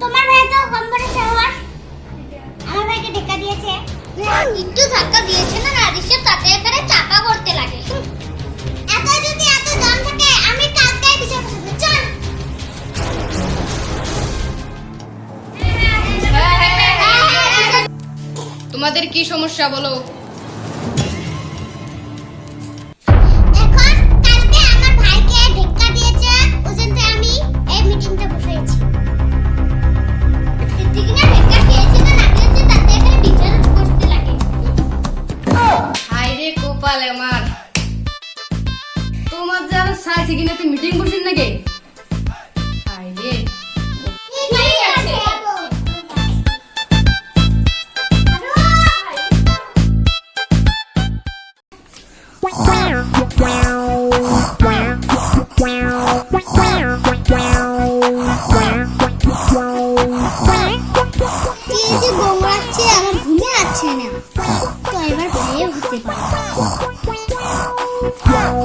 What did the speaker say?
তোমার ভাই তো কম্পিউটার সেবার আমার ভাইকে ঢেকা দিয়েছে। একটু ধাক্কা দিয়েছে না রাজেশের তাকে এখানে চাপা করতে লাগে হ্যাঁ, হ্যাঁ, হ্যাঁ, তোমাদের কি সমস্যা বলো? কালে আমার। তোমার যে আর সাইছে কিনা তুই মিটিং করছিস নাকি? আইলে আমার ঘুমে আছে